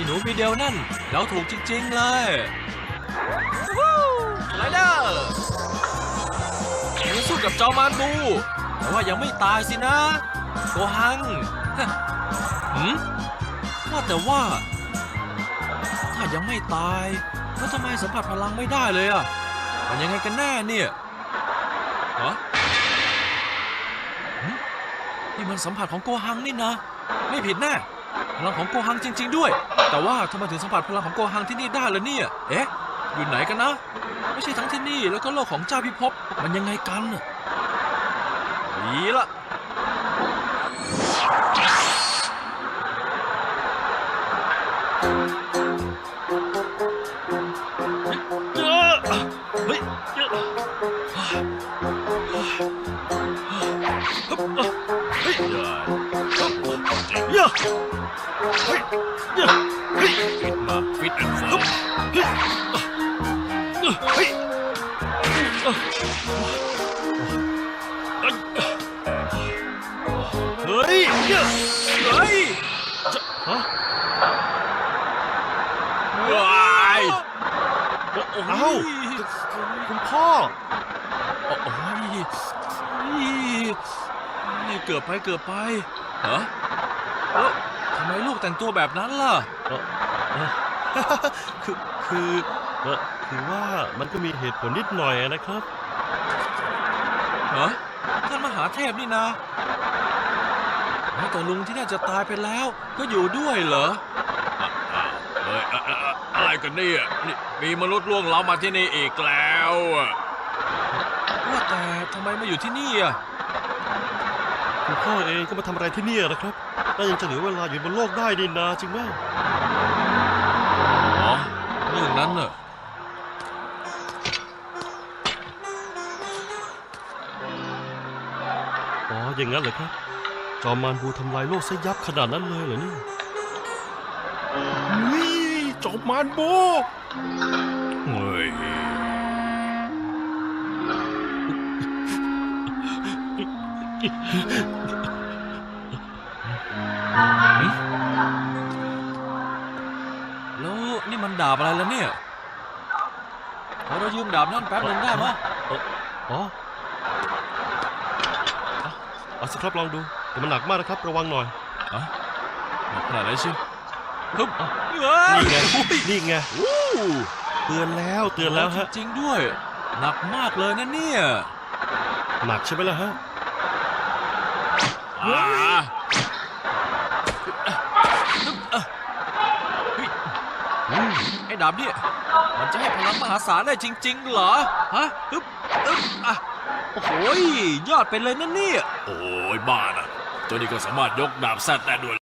อีหนูมีเดียวนั่นเราถูกจริง ๆ เลยวู้สไลเดอร์ยังสู้กับจอมานบู แต่ว่ายังไม่ตายสินะโกหังฮะหืมว่าแต่ว่า ถ้ายังไม่ตายแล้วทำไมสัมผัสพลังไม่ได้เลยอะมันยังไงกันแน่เนี่ยฮะหึนี่มันสัมผัสของโกหังนี่นะ ไม่ผิดแน่ พลังของโกหังจริง ๆ ด้วย แต่ว่าทำไมถึงสัมผัสพลังของโกหังที่นี่ได้ล่ะเนี่ย เอ๊ะ อยู่ไหนกันนะ ไม่ใช่ทั้งที่นี่แล้วก็โลกของเจ้าพิภพ มันยังไงกันน่ะดีละเจอเฮ้ย มาฟิตแอนด์เฟิร์มเฮ้ยเฮ้ยเฮ้ย เฮ้ยฮะว้ายเอ้าคุณพ่อโอ้โหนี่เกือบไปเกือบไปเห รอเอ้าทำไมลูกแต่งตัวแบบนั้นล่ะ คือคือเอ่อคือว่ามันก็มีเหตุผลนิดหน่อยนะครับเหรอท่านมหาเทพนี่นะแต่ลุงที่น่าจะตายไปแล้ว ก็อยู่ด้วยเหรอเฮ้ยอะไรกันเนี่ยนี่มีมนุษย์ล่วงล้ำมาที่นี่อีกแล้วว่าแต่ทำไมมาอยู่ที่นี่อะ คุณพ่อเองก็มาทำอะไรที่นี่นะครับน่ายังจะเหลือเวลาอยู่บนโลกได้นี่นาจริงไหมอ๋อเรื่องนั้นเนอะอ๋ออย่างนั้นเหรอครับ จอมมารบูทำลายโลกซะยับขนาดนั้นเลยเหรอเนี่ยวิจบมานโบ แล้วนี่มันดาบอะไรแล้วเนี่ยขอเรายืมดาบนั่นแป๊บหนึ่งได้ไหมยอ๋อเอาเอาสิครับลองดูแต่มันหนักมากนะครับ ระวังหน่อยอะหนักขนาดไหนชิฮึบอะเฮ้ยนี่ไงโอ้ยนี่ไงอู้เตือนแล้วเตือนแล้วฮะจริงๆด้วย หนักมากเลยนะเนี่ย หนักใช่ไหมล่ะฮะ อ่าเฮ้ยอืมไอ้ดาบเนี่ยมันจะให้พลังมหาศาลได้จริง ๆ เหรอ ฮะฮึบอึ๊บอะโอ้โหยยอดไปเลยนะเนี่ย โอ้ยบ้านะตัวนี้ก็สามารถยกดาบแซดได้ด้วย